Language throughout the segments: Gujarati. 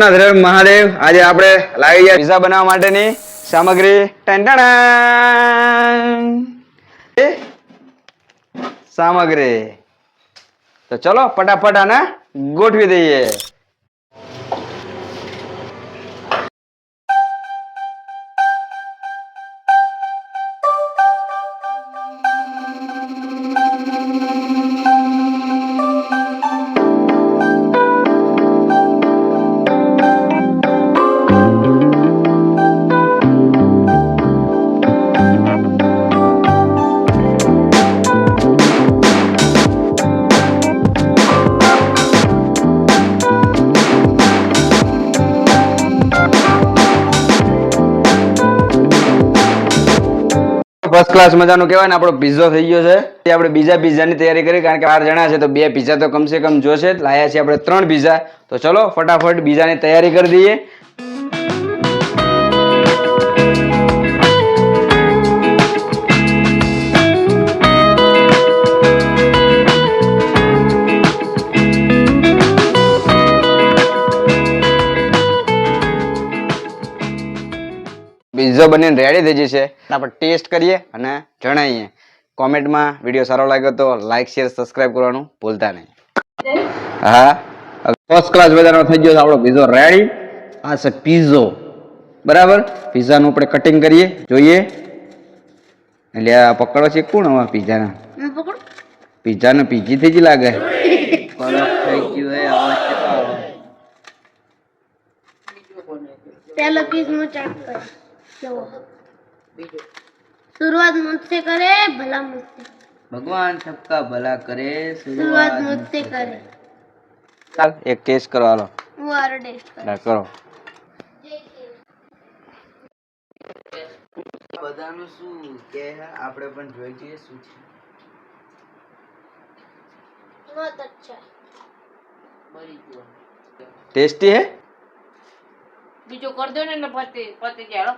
સોમનાથ હર મહાદેવ, આજે આપણે લાવી ગયા પીઝા બનાવવા માટેની સામગ્રી. ટંટાણા. સામગ્રી. તો ચલો, ફટાફટ આને ગોઠવી દઈએ. ફર્સ્ટ ક્લાસ મજાનું કહેવાય ને, આપણો પીઝો થઈ ગયો છે. તે આપણે બીજા પીઝાની તૈયારી કરી, કારણ કે બાર જણા છે, તો બે પીઝા તો કમસે કમ જોશે લાયા છે આપણે ત્રણ પીઝા તો ચલો, ફટાફટ બીજાની તૈયારી કરી દઈએ. પિઝ્ઝો બનીને રેડી થઈ જશે આપણે ટેસ્ટ કરીએ અને જણાવીએ કોમેન્ટમાં વીડિયો સારો લાગ્યો તો લાઈક શેર સબસ્ક્રાઇબ કરવાનું ભૂલતા નહીં. હા? ફર્સ્ટ ક્લાસ બધાનો થઈ ગયો આપણો પીઝો રેડી આ છે પિઝો બરાબર? પિઝાનું આપણે કટિંગ કરીએ જોઈએ. એટલે આ પકડો છે કોણ હવે પિઝાના પિઝાને પીજીથી જ લાગે. પહેલો પીસનું ચાટ કર. शुरुआत मुझसे करे भला मुझसे ભગવાન સબકા ભલા કરે शुरुआत मुझसे करे ચાલ એક ટેસ્ટ કરો હાલો वो आरो टेस्ट कर હા, કરો બધાનું શું કે આપણે પણ જોઈ જઈએ શું છે बहुत अच्छा ટેસ્ટી હે બીજું કરી દો ને ને પતી પતી જાય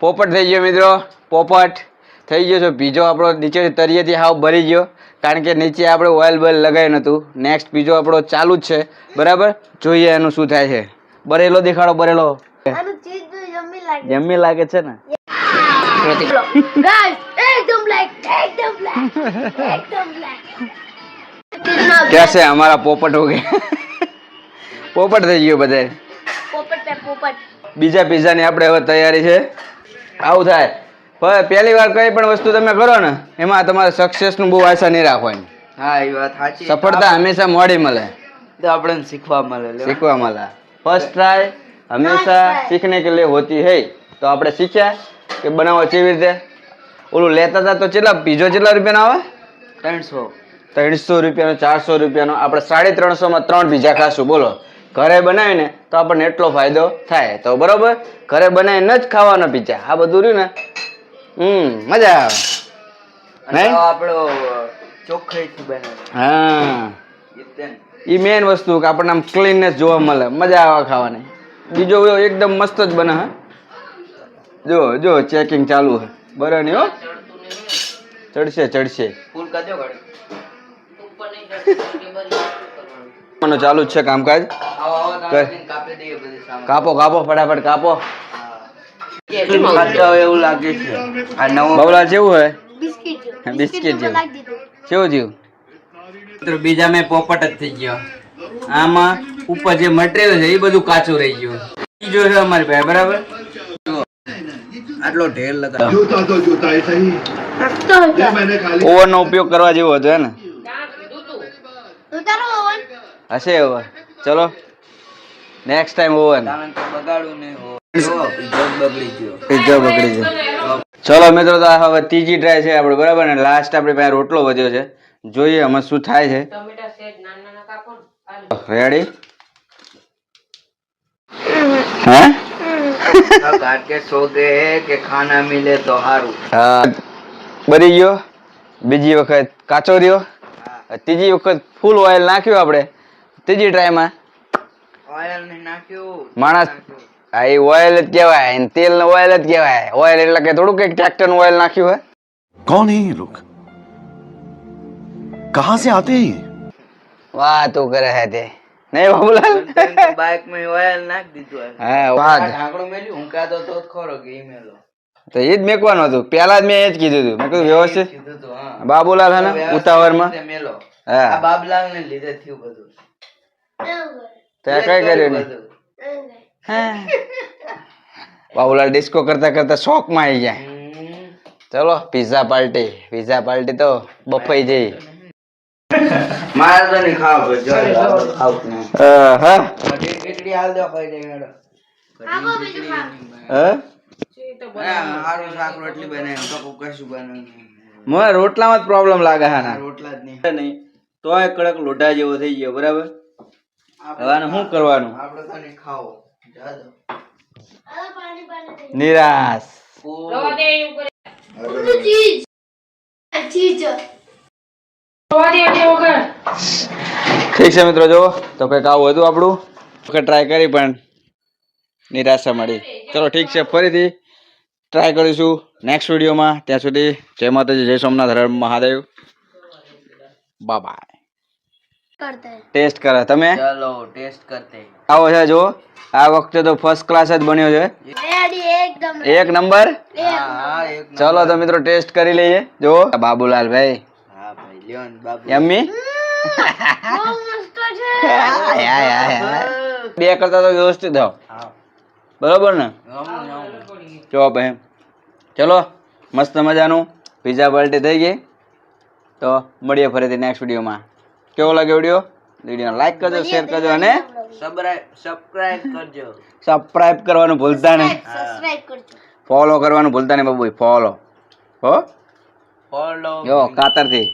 પોપટ થઈ ગયો મિત્રો પોપટ થઈ ગયો છે. પીજો આપણો નીચે તરીએથી હાવ ભરી ગયો કારણ કે નીચે આપણે ઓઇલ બોઇલ લગાવ્યું નહોતું નેક્સ્ટ પીજો આપણો ચાલુ જ છે. બરાબર? જોઈએ એનું શું થાય છે. બરેલો દેખાડો બરેલો. જમી લાગે છે. ને? કેસે અમારા પોપટ હો પોપટ થઈ ગયો બધે. પોપટ પોપટ. બીજા પીઝાની આપણે હવે તૈયારી છે. આવું થાય. પહેલી વાર કઈ પણ વસ્તુ તમે કરો ને એમાં તમારે સક્સેસનું બહુ આશા નહીં રાખવાની. હા એ વાત સાચી. સફળતા હંમેશા મોડી મળે. તો આપણને શીખવા મળે શીખવા મળે. ફર્સ્ટ ટ્રાય હંમેશા શીખને કે લે હોતી હૈ. તો આપણે શીખ્યા કે બનાવો કેવી રીતે? ઓલું લેતા હતા તો કેટલા પીઝો કેટલા રૂપિયાનો આવે? ત્રણસો. ત્રણસો રૂપિયાનો ચારસો રૂપિયાનો. આપણે સાડી ત્રણસોમાં ત્રણ પીઝા ખાશું બોલો. ઘરે બનાવીને તો આપણને એટલો ફાયદો થાય. તો બરોબર? ઘરે બનાવીને જ ખાવાનો પીઝા આ બધું રહ્યું ને? હમ મજા આવે. નહીં? આપણો ચોખ્ખાઈથી બનાવે. હા. એ. મેઇન વસ્તુ કે આપણને આમ ક્લીનનેસ જોવા મળે. મજા આવે ખાવાની. બીજો એકદમ મસ્ત જ બને હા? જો જો ચેકિંગ ચાલુ છે. બરાબર નહીં હો? ચડશે ચડશે. ફૂલ કાઢો. ઘડી નું ચાલુ જ છે કામકાજ? કાપો કાપો ફટાફટ કાપો. એવું લાગે છે. બબલા જેવું હે બિસ્કિટ જેવું. કેવું જેવું બીજા મેં પોપટ જ થઈ ગયો. આમાં ઉપર જે મટીરિયલ છે એ બધું કાચું રહી ગયું. બીજો છે અમારી ભાઈ બરાબર? આટલો ઢેર લગાવ ઓવન નો ઉપયોગ કરવા જેવો હતો હે ને? હશે ઓવન ચલો. નેક્સ્ટ ટાઈમ ઓવન બગડી ગયો. ચલો મિત્રો તો હવે ત્રીજી ડ્રાય છે આપણે બરાબર? ને લાસ્ટ આપણે પાસે રોટલો વધ્યો છે. જોઈએ અમે શું થાય છે. રેડી હા? કે સોગે કે ખાના મિલે તો હારું. હા. બની ગયો. બીજી વખત કાચો રહ્યો. ત્રીજી વખત ફૂલ ઓઇલ નાખ્યો આપડે. ત્રીજી ટ્રાયમાં ઓઇલ નહીં નાખ્યું માણસ હા એ ઓઇલ જ કહેવાય ને તેલ નું ઓઇલ જ કહેવાય ઓઇલ એટલે કે થોડું કઈક ટ્રેક્ટર નું ઓઇલ નાખ્યું હોય कौन है ये लोग कहाँ से आते हैं ये વાહ તું કરે હે તે નહીં બાબુલાલ બાઇક માં ઓઇલ નાખ દીધું હે. હા આ વાહ ઢાંકણું મેલ્યું હું કહેતો તો જ ખરો કે ઈ મેલો તો એ જ મેકવાનું હતું પેલા જ મેં એ જ કીધું હતું મેં કીધું વ્યવસ્થિત કીધું તું હા બાબુલાલ હે ને વ્યવસ્થિત ઉતાવળમાં રીતે મેલો હા આ બાબલાલ ને લીધે થયું બધું ત્યાં કઈ કર્યું નહીં. બાબુલાલ ડિસ્કો કરતા કરતા શોખમાં આવી જાય. ચલો પીઝા પાર્ટી પીઝા પાર્ટી તો બફાઈ જઈ. મારે તો નહીં ખાવા જો, ખાવું હા. હાલ દો ખાઈ. મને રોટલામાં જ પ્રોબ્લેમ લાગે હા રોટલા જ નહીં. તો તોય કડક લોઢા જેવો થઈ ગયો બરાબર? હવે શું કરવાનું? આપણે તો ખાઓ નિરાશ. રવા દે એવું કરે. ગયું. ચીઝ. ચીઝ. રવા દે એટલે વગર ઠીક છે મિત્રો જો તો કંઈક આવું હતું આપણું. વખત ટ્રાય કરી પણ નિરાશા મળી. ચલો ઠીક છે ફરીથી ટ્રાય કરીશું નેક્સ્ટ વિડીયોમાં ત્યાં સુધી જય માતાજી જય સોમનાથ હર મહાદેવ. બાય ટેસ્ટ કરે તમે? ચલો ટેસ્ટ કરતે આવો છે જો. આ વખતે તો ફર્સ્ટ ક્લાસ જ બન્યો છે. રેડી એકદમ એક નંબર એક નંબર. ચલો તો મિત્રો ટેસ્ટ કરી લઈએ. જો. બાબુલાલ ભાઈ. હા ભાઈ લ્યો ને યમ્મી. બે કરતા તો વ્યવસ્થિત થાવ બરોબર ને. જો ભાઈ ચલો મસ્ત મજાનું. પીઝા પાર્ટી થઈ ગઈ. તો મળીએ ફરીથી નેક્સ્ટ વિડીયોમાં કેવો લાગે વીડિયો વીડિયો લાઈક કરજો શેર કરજો અને સબસ્ક્રાઇબ સબસ્ક્રાઇબ કરજો. સબસ્ક્રાઇબ કરવાનું ભૂલતા નહીં. સબસ્ક્રાઇબ કરજો. ફોલો કરવાનું ભૂલતા નહીં બાબુ ફોલો હો? ફોલો જો કાતરથી